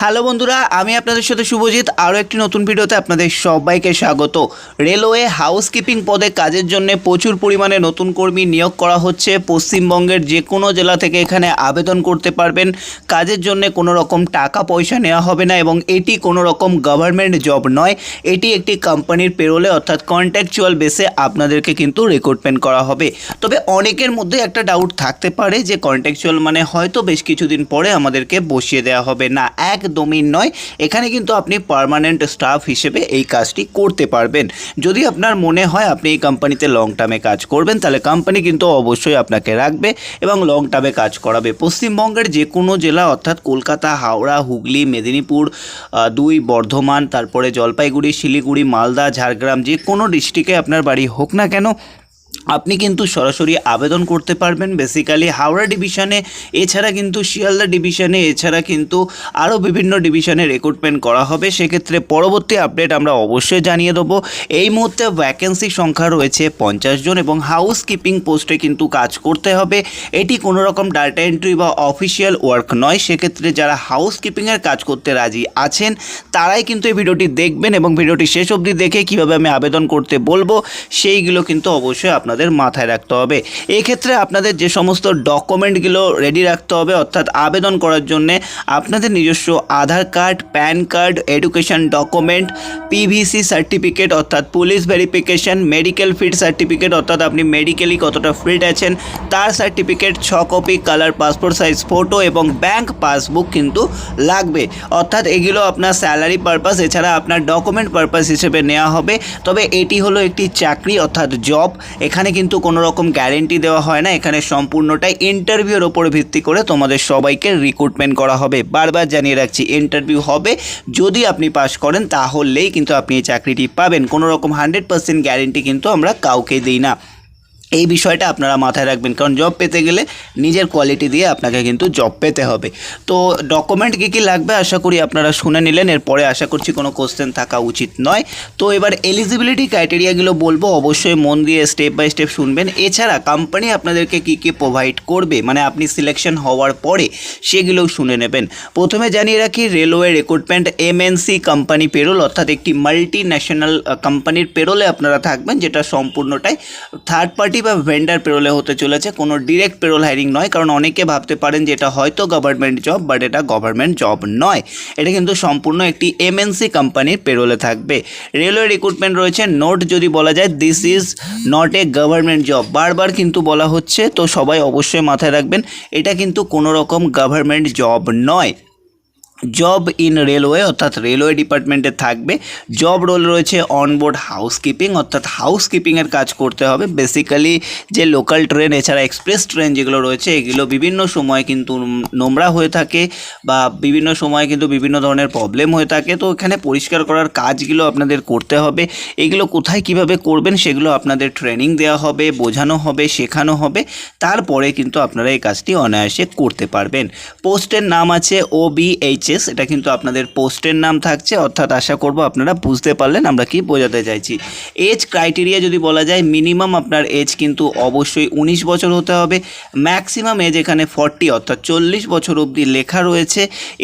Hello বন্ধুরা, আমি আপনাদের সাথে শুভজিৎ। আরও একটি নতুন ভিডিওতে আপনাদের সবাইকে স্বাগত। রেলওয়ে হাউসকিপিং পদে কাজের জন্য প্রচুর পরিমাণে নতুন কর্মী নিয়োগ করা হচ্ছে। পশ্চিমবঙ্গের যে কোনো জেলা থেকে এখানে আবেদন করতে পারবেন। কাজের জন্য কোনো রকম টাকা পয়সা নেওয়া হবে না এবং এটি কোনো রকম গভর্নমেন্ট জব নয়। এটি একটি কোম্পানির পেরোলে অর্থাৎ কন্ট্যাকচুয়াল বেসে আপনাদেরকে কিন্তু রিক্রুটমেন্ট করা হবে। তবে অনেকের মধ্যে একটা ডাউট থাকতে পারে যে কন্ট্যাকচুয়াল মানে হয়তো বেশ কিছুদিন পরে আমাদেরকে বসিয়ে দেওয়া হবে না। একদমই নয়, এখানে কিন্তু আপনি পার্মানেন্ট স্টাফ হিসেবে এই কাজটি করতে পারবেন। যদি আপনার মনে হয় আপনি এই কোম্পানিতে লং টার্মে কাজ করবেন, তাহলে কোম্পানি কিন্তু অবশ্যই আপনাকে রাখবে এবং লং টার্মে কাজ করাবে। পশ্চিমবঙ্গের যে কোনো জেলা, অর্থাৎ কলকাতা, হাওড়া, হুগলি, মেদিনীপুর দুই বর্ধমান, তারপরে জলপাইগুড়ি, শিলিগুড়ি, মালদা, ঝাড়গ্রাম যে কোনো ডিস্ট্রিক্টে আপনার বাড়ি হোক না কেন আপনি কিন্তু সরাসরি আবেদন করতে পারবেন। বেসিক্যালি হাওড়া ডিভিশনে এছাড়া কিন্তু শিয়ালদা ডিভিশনে এছাড়া কিন্তু আরও বিভিন্ন ডিভিশনে রিক্রুটমেন্ট করা হবে। সেক্ষেত্রে পরবর্তী আপডেট আমরা অবশ্যই জানিয়ে দেবো। এই মুহূর্তে ভ্যাকেন্সি সংখ্যা রয়েছে পঞ্চাশ জন এবং হাউস কিপিং পোস্টে কিন্তু কাজ করতে হবে। এটি কোনো রকম ডাটা এন্ট্রি বা অফিসিয়াল ওয়ার্ক নয়। সেক্ষেত্রে যারা হাউস কিপিংয়ের কাজ করতে রাজি আছেন, তারাই কিন্তু এই ভিডিওটি দেখবেন এবং ভিডিওটি শেষ অবধি দেখে কীভাবে আমি আবেদন করতে বলব, সেইগুলো কিন্তু অবশ্যই আপনাদের মাথায় রাখতে হবে। এই ক্ষেত্রে আপনাদের যে সমস্ত ডকুমেন্টগুলো রেডি রাখতে হবে, অর্থাৎ আবেদন করার জন্যে আপনাদের নিজস্ব Aadhaar card, PAN card education document PVC certificate অর্থাৎ police verification medical fit certificate অর্থাৎ আপনি মেডিকেলি কতটা ফিট আছেন, তার সার্টিফিকেট ছ copy colour passport size photo এবং ব্যাংক পাসবুক কিন্তু লাগবে। অর্থাৎ এগুলো আপনার স্যালারি পারপাস এছাড়া আপনার ডকুমেন্ট পারপাস হিসেবে নেওয়া হবে। তবে এটি হলো একটি চাকরি, অর্থাৎ জব এখানে কিন্তু কোনো রকম গ্যারেন্টি দেওয়া হয় না। এখানে সম্পূর্ণটাই ইন্টারভিউর ওপর ভিত্তি করে তোমাদের সবাইকে রিক্রুটমেন্ট করা হবে। বারবার জানিয়ে রাখছি ইন্টারভিউ হবে। যদি আপনি পাস করেন, তাহলেই কিন্তু আপনি এই চাকরিটি পাবেন। কোনো রকম হান্ড্রেড পার্সেন্ট গ্যারেন্টি কিন্তু আমরা কাউকে দিই না। এই বিষয়টা আপনারা মাথায় রাখবেন, কারণ জব পেতে গেলে নিজের কোয়ালিটি দিয়ে আপনাকে কিন্তু জব পেতে হবে। তো ডকুমেন্ট কী কী লাগবে আশা করি আপনারা শুনে নিলেন, এরপরে আশা করছি কোনো কোশ্চেন থাকা উচিত নয়। তো এবার এলিজিবিলিটি ক্রাইটেরিয়াগুলো বলব, অবশ্যই মন দিয়ে স্টেপ বাই স্টেপ শুনবেন। এছাড়া কোম্পানি আপনাদেরকে কী কী প্রোভাইড করবে মানে আপনি সিলেকশন হওয়ার পরে সেগুলোও শুনে নেবেন। প্রথমে জানিয়ে রাখি railway recruitment MNC company payroll অর্থাৎ একটি মাল্টি ন্যাশনাল কোম্পানির পেরোলে আপনারা থাকবেন, যেটা সম্পূর্ণটাই থার্ড পার্টি বা ভেন্ডার পেরোলে হতে চলেছে, কোনো ডিরেক্ট পেরোল হায়ারিং নয়, কারণ অনেকে ভাবতে পারেন যে এটা হয়তো গভর্নমেন্ট জব বাট এটা গভর্নমেন্ট জব নয়। এটা কিন্তু সম্পূর্ণ একটি এমএনসি কোম্পানির পেরোলে থাকবে। রেলওয়ে রিক্রুটমেন্ট রয়েছে। নোট যদি বলা যায় this is not a government job বারবার কিন্তু বলা হচ্ছে, তো সবাই অবশ্যই মাথায় রাখবেন, এটা কিন্তু কোনো রকম গভর্নমেন্ট জব নয়। জব ইন রেলওয়ে, অর্থাৎ রেলওয়ে ডিপার্টমেন্টে থাকবে। জব রোল রয়েছে অনবোর্ড হাউসকিপিং অর্থাৎ হাউসকিপিংয়ের কাজ করতে হবে। বেসিক্যালি যে লোকাল ট্রেন এছাড়া এক্সপ্রেস ট্রেন যেগুলো রয়েছে, এগুলো বিভিন্ন সময় কিন্তু নোংরা হয়ে থাকে বা বিভিন্ন সময় কিন্তু বিভিন্ন ধরনের প্রবলেম হয়ে থাকে। তো এখানে পরিষ্কার করার কাজগুলো আপনাদের করতে হবে। এগুলো কোথায় কীভাবে করবেন, সেগুলো আপনাদের ট্রেনিং দেওয়া হবে, বোঝানো হবে, শেখানো হবে। তারপরে কিন্তু আপনারা এই কাজটি অনায়াসে করতে পারবেন। পোস্টের নাম আছে ও বিএইচএস এটা কিন্তু আপনাদের পোস্টের নাম থাকছে, অর্থাৎ আশা করব আপনারা বুঝতে পারলেন আমরা কি বোঝাতে চাইছি। এজ ক্রাইটেরিয়া যদি বলা যায় মিনিমাম আপনার এজ কিন্তু অবশ্যই উনিশ বছর হতে হবে ম্যাক্সিমাম এজ এখানে ফর্টি অর্থাৎ চল্লিশ বছর অবধি লেখা রয়েছে,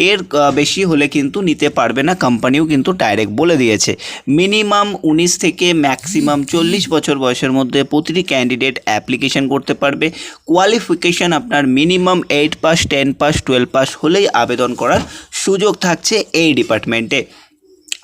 এর বেশি হলে কিন্তু নিতে পারবে না কোম্পানিও কিন্তু ডাইরেক্ট বলে দিয়েছে। মিনিমাম উনিশ থেকে ম্যাক্সিমাম চল্লিশ বছর বয়সের মধ্যে প্রতিটি ক্যান্ডিডেট অ্যাপ্লিকেশন করতে পারবে কোয়ালিফিকেশান আপনার minimum eight pass ten pass twelve pass হলেই আবেদন করার সুযোগ থাকছে এই ডিপার্টমেন্টে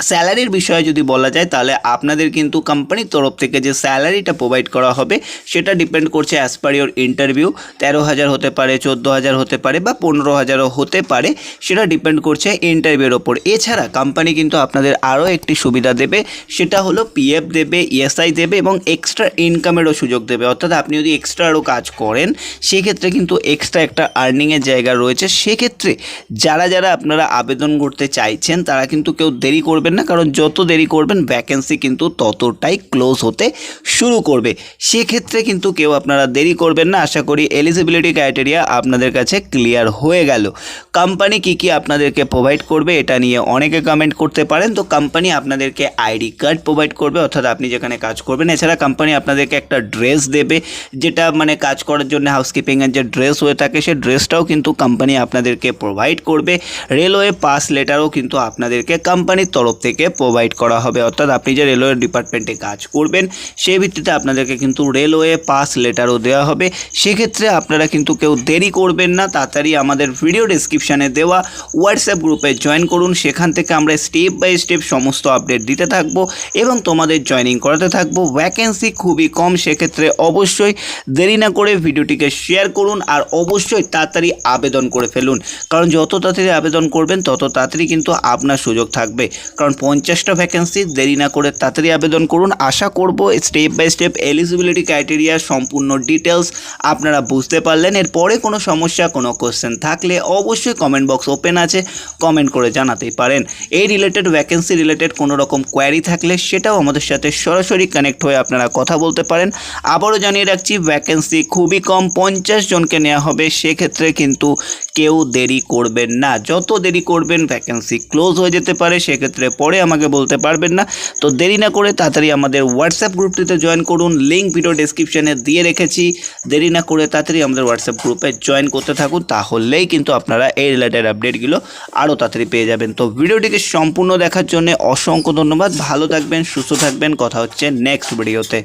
স্যালারির বিষয়ে যদি বলা যায়, তাহলে আপনাদের কিন্তু কোম্পানির তরফ থেকে যে স্যালারিটা প্রোভাইড করা হবে, সেটা ডিপেন্ড করছে অ্যাজ পার ইউর ইন্টারভিউ তেরো হাজার হতে পারে, চোদ্দ হাজার হতে পারে বা পনেরো হাজারও হতে পারে, সেটা ডিপেন্ড করছে ইন্টারভিউর ওপর। এছাড়া কোম্পানি কিন্তু আপনাদের আরও একটি সুবিধা দেবে, সেটা হলো পিএফ দেবে ইএসআই দেবে এবং এক্সট্রা ইনকামেরও সুযোগ দেবে। অর্থাৎ আপনি যদি এক্সট্রা আরও কাজ করেন, সেক্ষেত্রে কিন্তু এক্সট্রা একটা আর্নিংয়ের জায়গা রয়েছে। সেক্ষেত্রে যারা যারা আপনারা আবেদন করতে চাইছেন, তারা কিন্তু কেউ দেরি করবেন করবেন না, কারণ যত দেরি করবেন ভ্যাকেন্সি কিন্তু ততটাই ক্লোজ হতে শুরু করবে। সেক্ষেত্রে কিন্তু কেউ আপনারা দেরি করবেন না, আশা করি এলিজিবিলিটি ক্রাইটেরিয়া আপনাদের কাছে ক্লিয়ার হয়ে গেল। কোম্পানি কি কি আপনাদেরকে প্রোভাইড করবে, এটা নিয়ে অনেকে কমেন্ট করতে পারেন। তো কোম্পানি আপনাদেরকে আইডি কার্ড প্রোভাইড করবে, অর্থাৎ আপনি যেখানে কাজ করবেন। এছাড়া কোম্পানি আপনাদেরকে একটা ড্রেস দেবে, যেটা মানে কাজ করার জন্য হাউসকিপিংয়ের যে ড্রেস হয়ে থাকে সেই ড্রেসটাও কিন্তু কোম্পানি আপনাদেরকে প্রোভাইড করবে। রেলওয়ে পাস লেটারও কিন্তু আপনাদেরকে কোম্পানির তরফ থেকে প্রোভাইড করা হবে। অর্থাৎ আপনি যে রেলওয়ে ডিপার্টমেন্টে কাজ করবেন, সেই ভিত্তিতে আপনাদেরকে কিন্তু রেলওয়ে পাস লেটারও দেওয়া হবে। সেক্ষেত্রে আপনারা কিন্তু কেউ দেরি করবেন না, তাড়াতাড়ি আমাদের ভিডিও ডিসক্রিপশানে দেওয়া হোয়াটসঅ্যাপ গ্রুপে জয়েন করুন। সেখান থেকে আমরা স্টেপ বাই স্টেপ সমস্ত আপডেট দিতে থাকব এবং তোমাদের জয়েনিং করাতে থাকব। ভ্যাকেন্সি খুবই কম, সেক্ষেত্রে অবশ্যই দেরি না করে ভিডিওটিকে শেয়ার করুন আর অবশ্যই তাড়াতাড়ি আবেদন করে ফেলুন। কারণ যত তাড়াতাড়ি আবেদন করবেন, তত তাড়াতাড়ি কিন্তু আপনার সুযোগ থাকবে। কারণ পঞ্চাশটা ভ্যাকেন্সি দেরি না করে তাড়াতাড়ি আবেদন করুন। আশা করব step by step eligibility criteria সম্পূর্ণ ডিটেলস আপনারা বুঝতে পারলেন। এরপরে কোনো সমস্যা, কোনো কোশ্চেন থাকলে অবশ্যই কমেন্ট বক্স ওপেন আছে কমেন্ট করে জানাতেই পারেন। এই রিলেটেড ভ্যাকেন্সি রিলেটেড কোনো রকম কোয়ারি থাকলে সেটাও আমাদের সাথে সরাসরি কানেক্ট হয়ে আপনারা কথা বলতে পারেন। আবারও জানিয়ে রাখছি ভ্যাকেন্সি খুবই কম, পঞ্চাশ জনকে নেওয়া হবে, সেক্ষেত্রে কিন্তু কেউ দেরি করবেন না। যত দেরি করবেন ভ্যাকেন্সি ক্লোজ হয়ে যেতে পারে, সেক্ষেত্রে পরে আমাকে বলতে পারবেন না। তো দেরি না করে তাড়াতাড়ি আমাদের হোয়াটসঅ্যাপ গ্রুপটিতে জয়েন করুন। লিঙ্ক ভিডিও ডিসক্রিপশানে দিয়ে রেখেছি। দেরি না করে তাড়াতাড়ি আমাদের হোয়াটসঅ্যাপ গ্রুপে জয়েন করতে থাকুন, তাহলেই কিন্তু আপনারা এই রিলেটেড আপডেটগুলো আরও তাড়াতাড়ি পেয়ে যাবেন। তো ভিডিওটিকে সম্পূর্ণ দেখার জন্য অসংখ্য ধন্যবাদ। ভালো থাকবেন, সুস্থ থাকবেন। কথা হচ্ছে নেক্সট ভিডিওতে